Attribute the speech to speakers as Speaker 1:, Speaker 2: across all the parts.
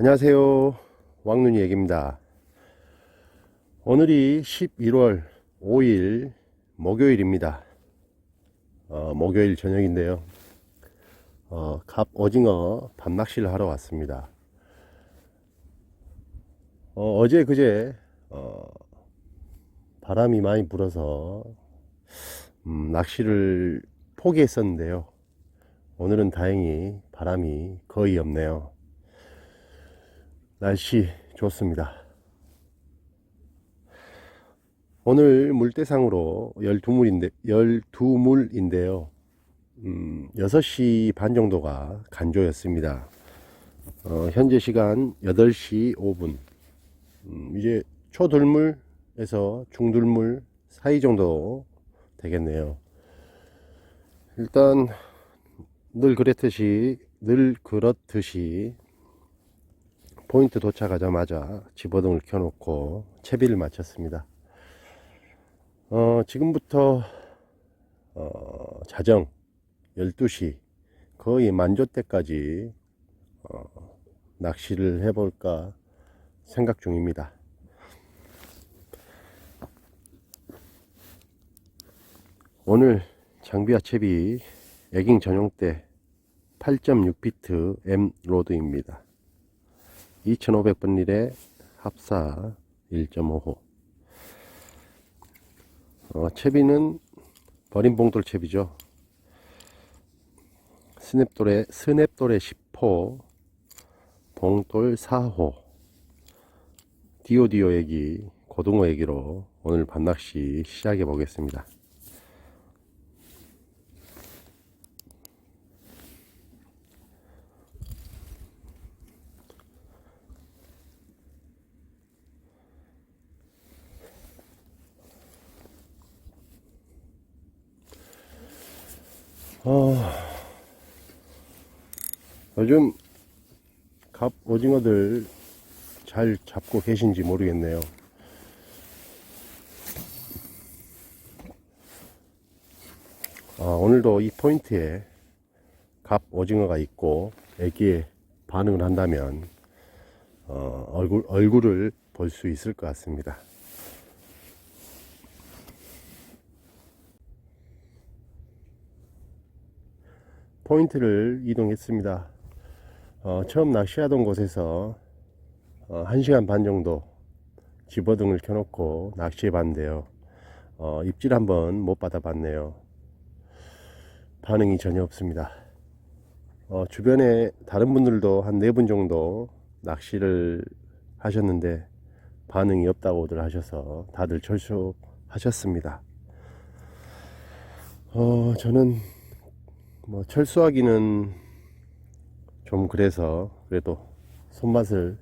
Speaker 1: 안녕하세요. 왕눈이 얘기입니다. 오늘이 11월 5일 목요일입니다. 어, 목요일 저녁인데요. 어, 갑 오징어 밤낚시를 하러 왔습니다. 어, 제 그제 어, 바람이 많이 불어서 음, 낚시를 포기했었는데요. 오늘은 다행히 바람이 거의 없네요. 날씨 좋습니다. 오늘 물대상으로 12물인데, 12물인데요. 음, 6시 반 정도가 간조였습니다. 어, 현재 시간 8시 5분. 음, 이제 초들물에서 중들물 사이 정도 되겠네요. 일단, 늘 그랬듯이, 늘 그렇듯이, 포인트 도착하자마자 집어등을 켜놓고 채비를 마쳤습니다. 어, 지금부터 어, 자정 12시 거의 만조 때까지 어, 낚시를 해볼까 생각 중입니다. 오늘 장비와 채비 에깅 전용 대 8.6피트 M 로드입니다. 2500번 릴에 합사 1.5호. 어, 채비는 버린 봉돌 채비죠. 스냅돌의 스냅돌의 10호 봉돌 4호. 디오디오 애기 고등어 애기로 오늘 밤낚시 시작해 보겠습니다 어, 요즘 갑 오징어들 잘 잡고 계신지 모르겠네요. 아, 오늘도 이 포인트에 갑 오징어가 있고 애기에 반응을 한다면 어, 얼굴 얼굴을 볼 수 있을 것 같습니다. 포인트를 이동했습니다. 어, 처음 낚시하던 곳에서 어, 1시간 반 정도 집어등을 켜놓고 낚시해 봤는데요. 어, 입질 한번 못 받아봤네요. 반응이 전혀 없습니다. 어, 주변에 다른 분들도 한 네 분 정도 낚시를 하셨는데 반응이 없다고들 하셔서 다들 철수하셨습니다. 어, 저는 뭐 철수하기는 좀 그래서 그래도 손맛을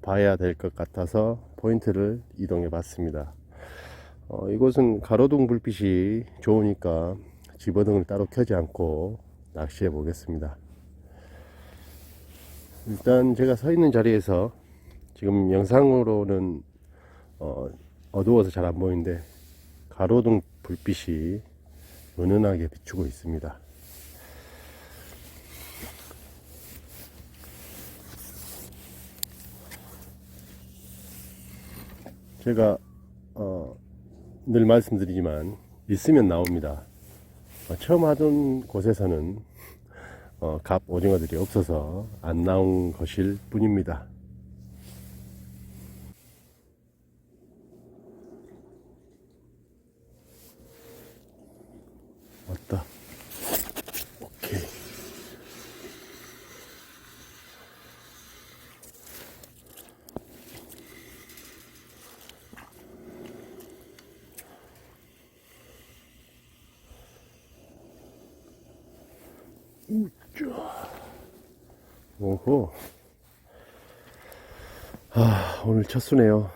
Speaker 1: 봐야 될 것 같아서 포인트를 이동해 봤습니다. 어, 이곳은 가로등 불빛이 좋으니까 집어등을 따로 켜지 않고 낚시해 보겠습니다. 일단 제가 서 있는 자리에서 지금 영상으로는 어, 어두워서 잘 안 보이는데 가로등 불빛이 은은하게 비추고 있습니다. 제가 어, 늘 말씀드리지만 있으면 나옵니다. 어, 처음 하던 곳에서는 어, 갑 오징어들이 없어서 안 나온 것일 뿐입니다. 오케이. 우짜. 오호. 아, 오늘 첫 수네요.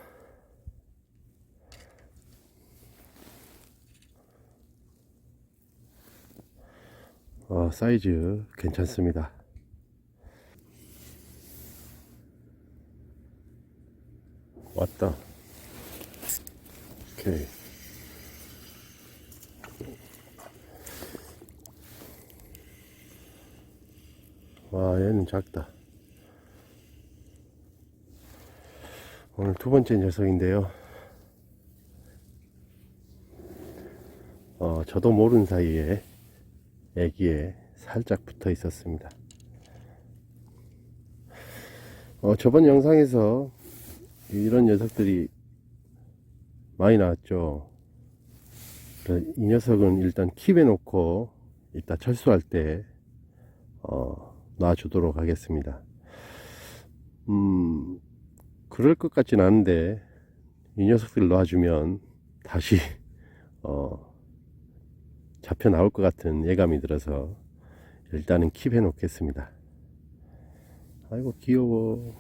Speaker 1: 어, 사이즈 괜찮습니다. 왔다. 오케이. 와, 얘는 작다. 오늘 두 번째 녀석인데요. 어, 저도 모르는 사이에 애기에 살짝 붙어 있었습니다. 어, 저번 영상에서 이런 녀석들이 많이 나왔죠. 그이 녀석은 일단 킵해 놓고 이따 철수할 때 어, 놔주도록 하겠습니다. 음, 그럴 것 같진 않은데 이 녀석들 놔주면 다시 어, 잡혀 나올 것 같은 예감이 들어서 일단은 킵해 놓겠습니다. 아이고 귀여워.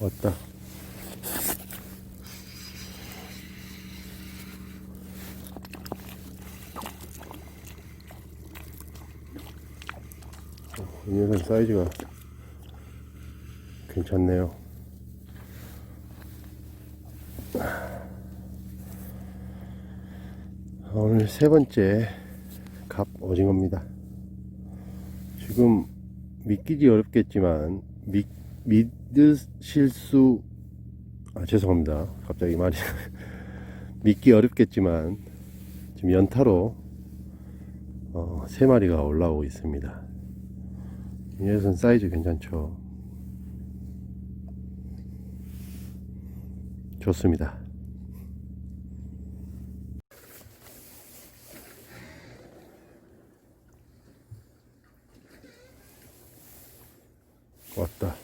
Speaker 1: 왔다. 이 녀석 사이즈가 괜찮네요. 오늘 세 번째 갑 오징어입니다. 지금 믿기지 어렵겠지만 믿, 믿으실 수, 아, 죄송합니다. 갑자기 말이. 믿기 어렵겠지만 지금 연타로 어, 세 마리가 올라오고 있습니다. 이 녀석은 사이즈 괜찮죠? 좋습니다. 왔다.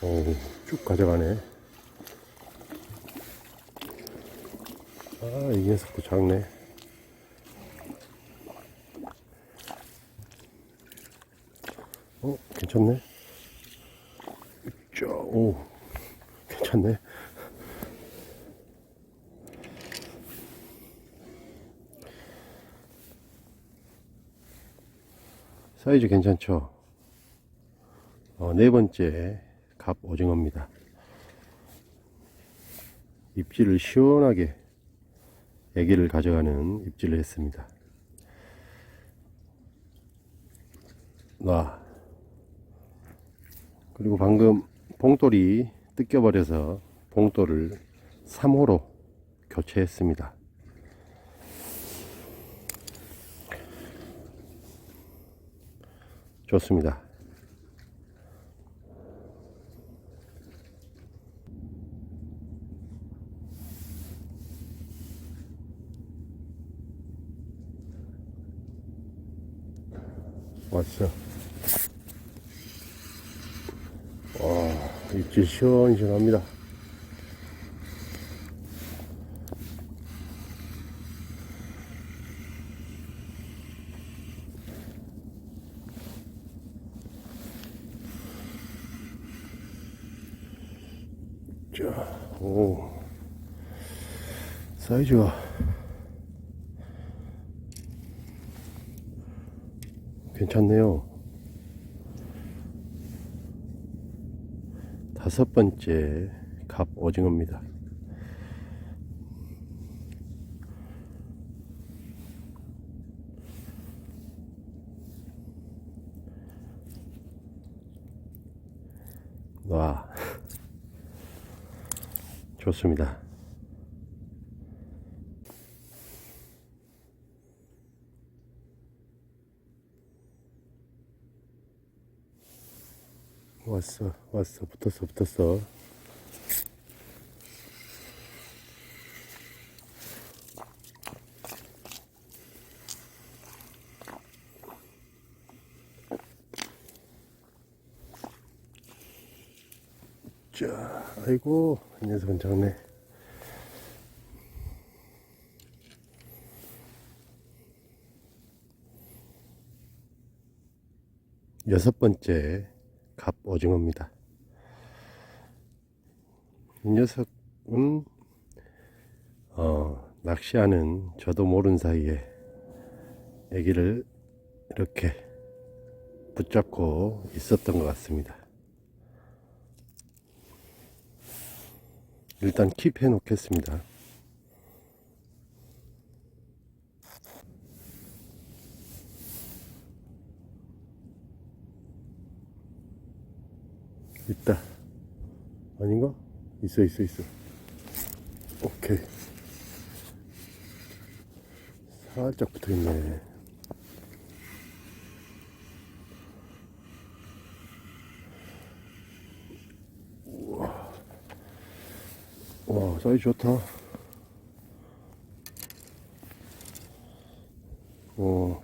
Speaker 1: 오, 쭉 가져가네. 아, 이 녀석도 작네. 어, 괜찮네. 쭉, 오, 괜찮네. 사이즈 괜찮죠? 어, 네 번째 갑 오징어입니다. 입질을 시원하게 애기를 가져가는 입질을 했습니다. 와. 그리고 방금 봉돌이 뜯겨버려서 봉돌을 3호로 교체했습니다. 좋습니다. 왔어. 와, 입질 시원시원합니다. 자, 오. 사이즈가 괜찮네요. 다섯 번째 갑 오징어입니다. 와, 좋습니다. 왔어, 왔어, 붙었어, 붙었어. 자, 아이고, 이 녀석은 작네. 여섯 번째 갑 오징어입니다. 이 녀석은 어, 낚시하는 저도 모르는 사이에 애기를 이렇게 붙잡고 있었던 것 같습니다. 일단 킵해 놓겠습니다. 아닌가? 있어 있어 있어. 오케이. 살짝 붙어 있네. 우와. 와 사이즈 좋다. 어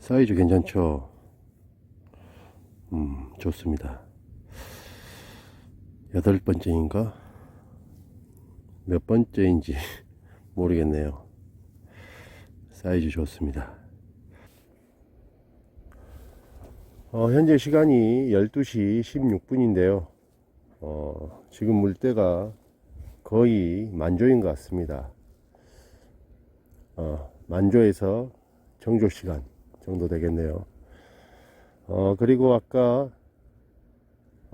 Speaker 1: 사이즈 괜찮죠? 음 좋습니다. 여덟 번째인가? 몇 번째인지 모르겠네요. 사이즈 좋습니다. 어, 현재 시간이 12시 16분인데요. 어, 지금 물때가 거의 만조인 것 같습니다. 어, 만조에서 정조 시간 정도 되겠네요. 어, 그리고 아까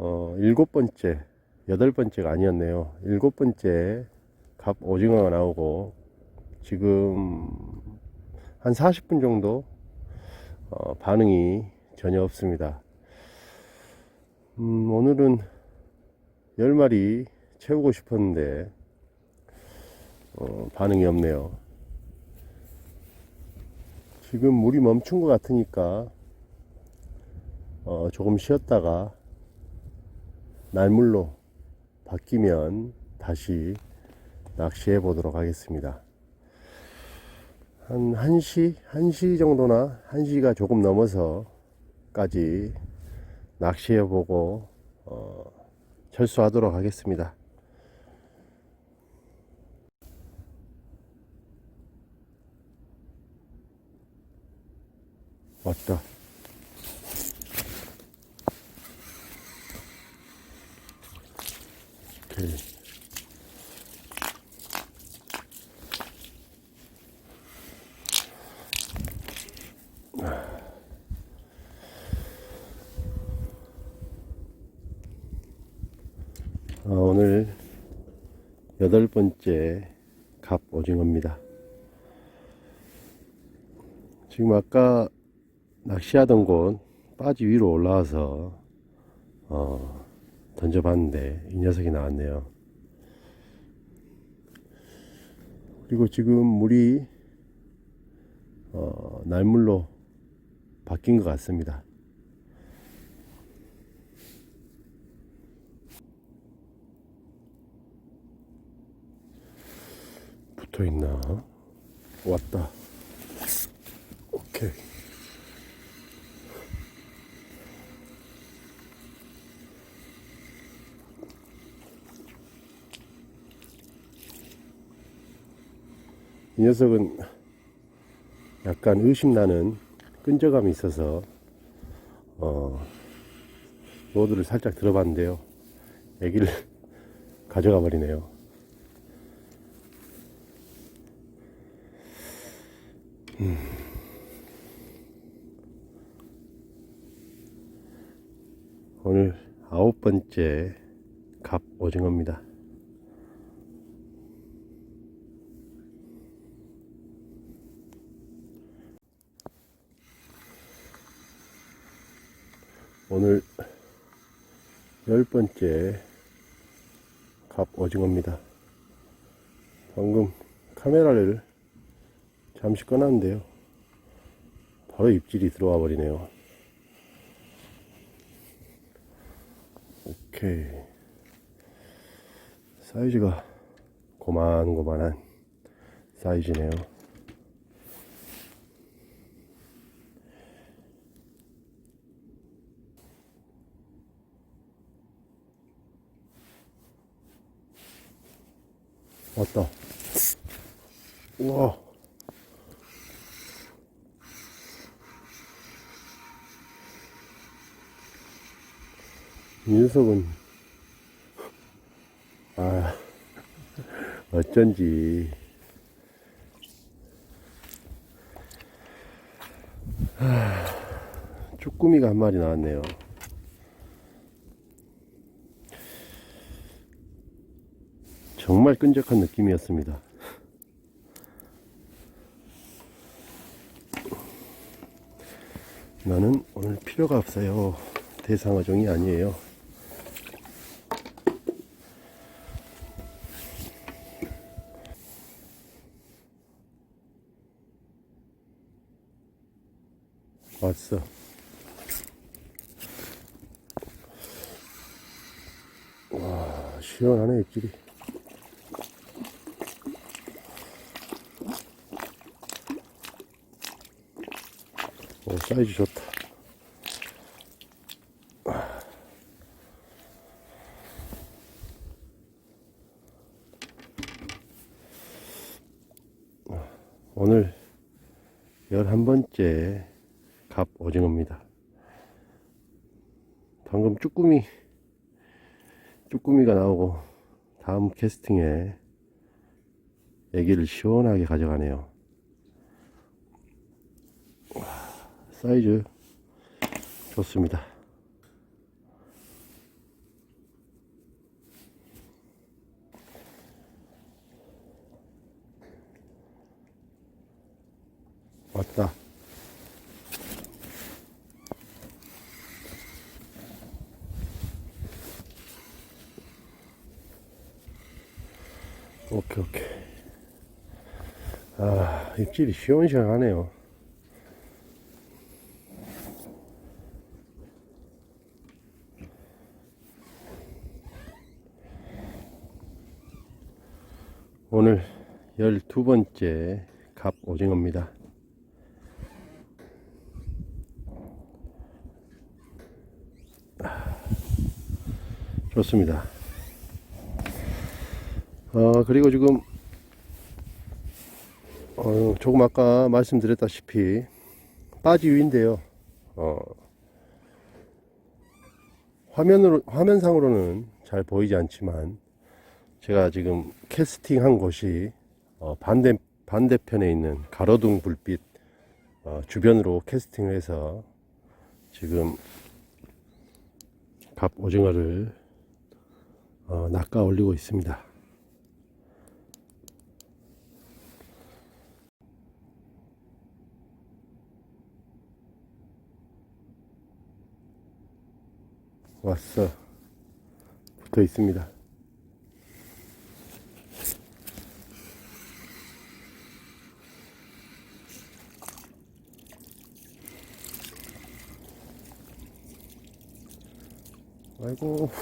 Speaker 1: 어, 일곱 번째 여덟 번째가 아니었네요. 일곱 번째 갑 오징어가 나오고 지금 한 40분 정도 어, 반응이 전혀 없습니다. 음, 오늘은 10마리 채우고 싶었는데 어, 반응이 없네요. 지금 물이 멈춘 것 같으니까 어, 조금 쉬었다가 날물로 바뀌면 다시 낚시해 보도록 하겠습니다. 한 1시, 1시 정도나 1시가 조금 넘어서까지 낚시해 보고 어, 철수하도록 하겠습니다. 왔다. 아, 오늘 여덟 번째 갑 오징어입니다. 지금 아까 낚시하던 곳 빠지 위로 올라와서 어, 던져봤는데 이 녀석이 나왔네요. 그리고 지금 물이 어, 날물로 바뀐 것 같습니다. 붙어 있나? 왔다. 오케이. 이 녀석은 약간 의심나는 끈적함이 있어서 어, 로드를 살짝 들어봤는데요. 애기를 가져가 버리네요. 오늘 아홉 번째 갑 오징어입니다. 오늘 열 번째 갑 오징어입니다. 방금 카메라를 잠시 꺼놨는데요. 바로 입질이 들어와 버리네요. 오케이. 사이즈가 고만고만한 사이즈네요. 왔다. 우와. 이 녀석은, 아, 어쩐지. 하, 쭈꾸미가 한 마리 나왔네요. 정말 끈적한 느낌이었습니다. 나는 오늘 필요가 없어요. 대상어종이 아니에요. 왔어. 와, 시원하네, 입질이. 사이즈 좋다. 오늘 11번째 갑 오징어입니다. 방금 쭈꾸미, 쭈꾸미가 나오고 다음 캐스팅에 애기를 시원하게 가져가네요. 와, 사이즈 좋습니다. 왔다. 오케이, 오케이. 아, 입질이 시원시원하네요. 오늘 12번째 갑 오징어입니다. 좋습니다. 어, 그리고 지금, 어, 조금 아까 말씀드렸다시피, 빠지 위인데요. 어, 화면으로, 화면상으로는 잘 보이지 않지만, 제가 지금 캐스팅 한 곳이, 어, 반대, 반대편에 있는 가로등 불빛, 어, 주변으로 캐스팅을 해서, 지금, 갑 오징어를 어, 낚아 올리고 있습니다. 왔어. 붙어 있습니다. 아이고.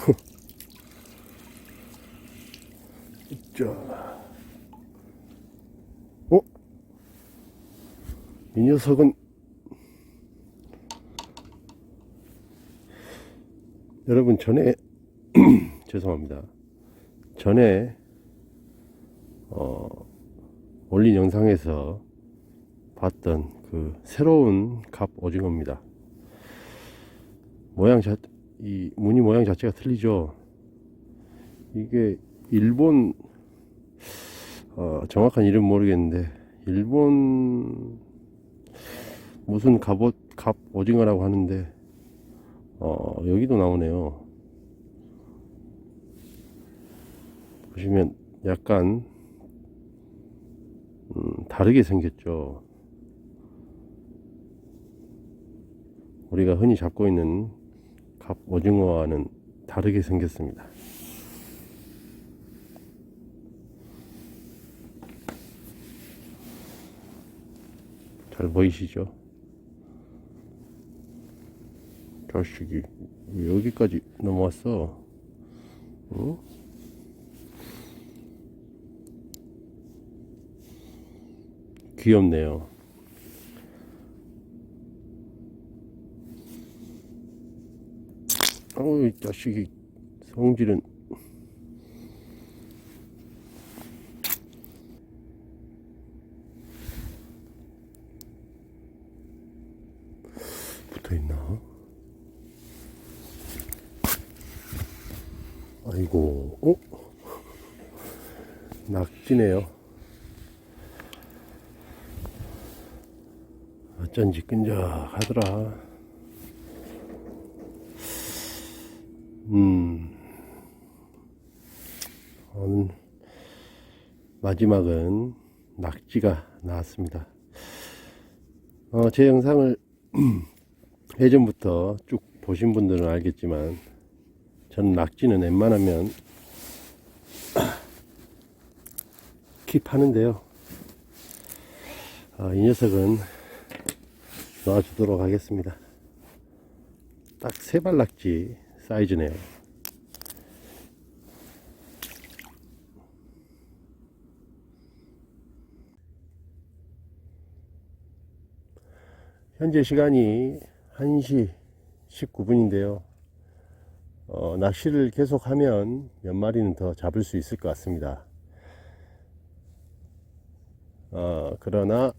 Speaker 1: 자. 어? 이 녀석은 여러분 전에 죄송합니다. 전에 어, 올린 영상에서 봤던 그 새로운 갑 오징어입니다. 모양 자, 이 무늬 모양 자체가 틀리죠. 이게 일본 어, 정확한 이름 모르겠는데 일본 무슨 갑옷 갑 오징어라고 하는데 어, 여기도 나오네요. 보시면 약간 음, 다르게 생겼죠. 우리가 흔히 잡고 있는 갑 오징어와는 다르게 생겼습니다. 잘 보이시죠? 자식이 왜 여기까지 넘어왔어? 응? 귀엽네요. 어우, 이 자식이 성질은 붙어 있나? 아이고, 어? 낙지네요. 어쩐지 끈적하더라. 음, 오늘 마지막은 낙지가 나왔습니다. 어, 제 영상을 예전부터 쭉 보신 분들은 알겠지만 저는 낙지는 웬만하면 킵하는데요. 아, 이 녀석은 놔주도록 하겠습니다. 딱 세 발 낙지 사이즈네요. 현재 시간이 1시 19분인데요. 어, 낚시를 계속하면 몇 마리는 더 잡을 수 있을 것 같습니다. 어, 그러나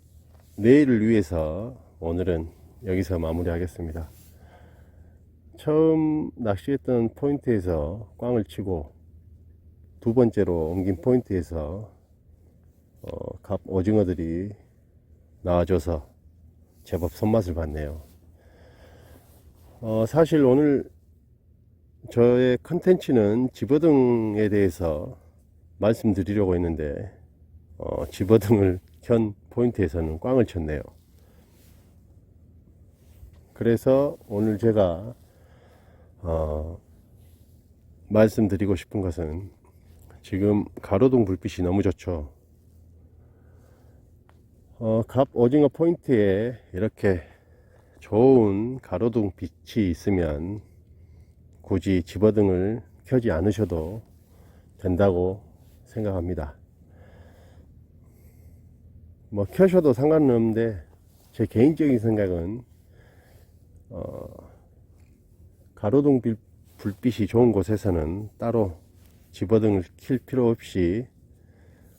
Speaker 1: 내일을 위해서 오늘은 여기서 마무리하겠습니다. 처음 낚시했던 포인트에서 꽝을 치고 두 번째로 옮긴 포인트에서 어, 갑 오징어들이 나와줘서 제법 손맛을 봤네요. 어, 사실 오늘 저의 컨텐츠는 집어등에 대해서 말씀드리려고 했는데 어, 집어등을 켠 포인트에서는 꽝을 쳤네요. 그래서 오늘 제가 어, 말씀드리고 싶은 것은 지금 가로등 불빛이 너무 좋죠. 어, 갑 오징어 포인트에 이렇게 좋은 가로등 빛이 있으면 굳이 집어등을 켜지 않으셔도 된다고 생각합니다. 뭐 켜셔도 상관은 없는데 제 개인적인 생각은 어, 가로등 빌- 불빛이 좋은 곳에서는 따로 집어등을 킬 필요 없이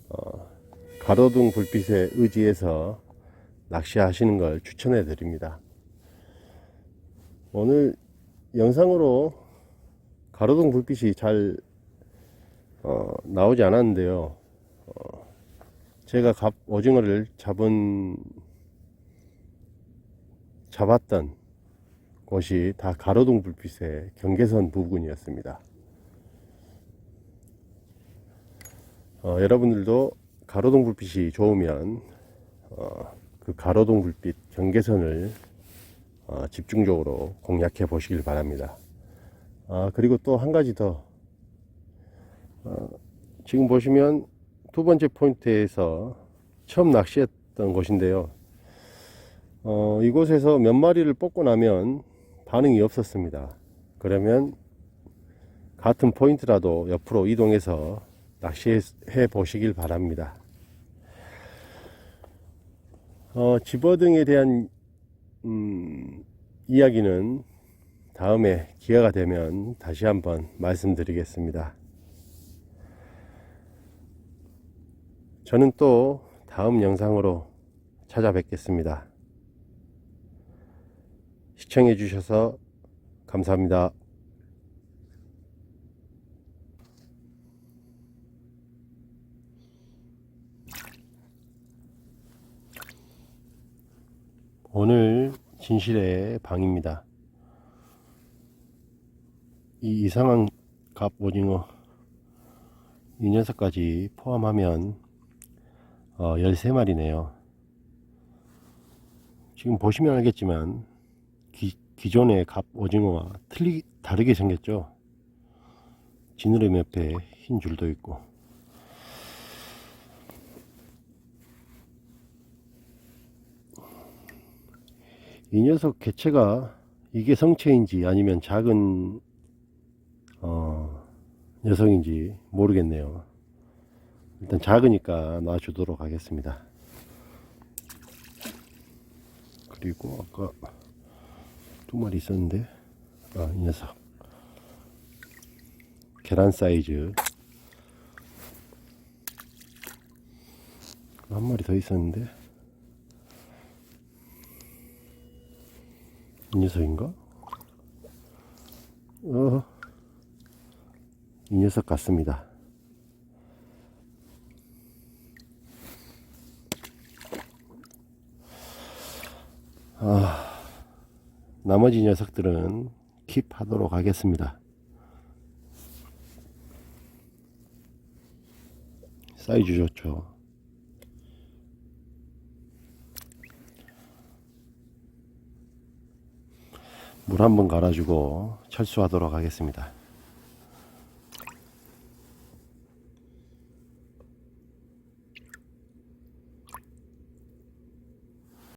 Speaker 1: 어, 가로등 불빛에 의지해서 낚시하시는 걸 추천해 드립니다. 오늘 영상으로 가로등 불빛이 잘 어, 나오지 않았는데요. 어, 제가 갑 오징어를 잡은 잡았던 곳이 다 가로등 불빛의 경계선 부근이었습니다. 어, 여러분들도 가로등 불빛이 좋으면 어, 그 가로등 불빛 경계선을 어, 집중적으로 공략해 보시길 바랍니다. 아, 그리고 또 한 가지 더. 어, 지금 보시면 두 번째 포인트에서 처음 낚시했던 곳인데요. 어, 이곳에서 몇 마리를 뽑고 나면 반응이 없었습니다. 그러면 같은 포인트라도 옆으로 이동해서 낚시해 보시길 바랍니다. 어, 집어등에 대한 음, 이야기는 다음에 기회가 되면 다시 한번 말씀드리겠습니다. 저는 또 다음 영상으로 찾아뵙겠습니다. 시청해 주셔서 감사합니다. 오늘 진실의 방입니다. 이 이상한 갑 오징어 이 녀석까지 포함하면 어, 13마리네요. 지금 보시면 알겠지만 기, 기존의 갑 오징어와 틀리 다르게 생겼죠. 지느러미 옆에 흰 줄도 있고 이 녀석 개체가 이게 성체인지 아니면 작은 어, 녀석인지 모르겠네요. 일단 작으니까 놔주도록 하겠습니다. 그리고 아까 두 마리 있었는데. 아, 이 녀석. 계란 사이즈. 한 마리 더 있었는데. 이 녀석인가? 어, 이 녀석 같습니다. 아, 나머지 녀석들은 킵하도록 하겠습니다. 사이즈 좋죠. 물 한번 갈아주고 철수하도록 하겠습니다.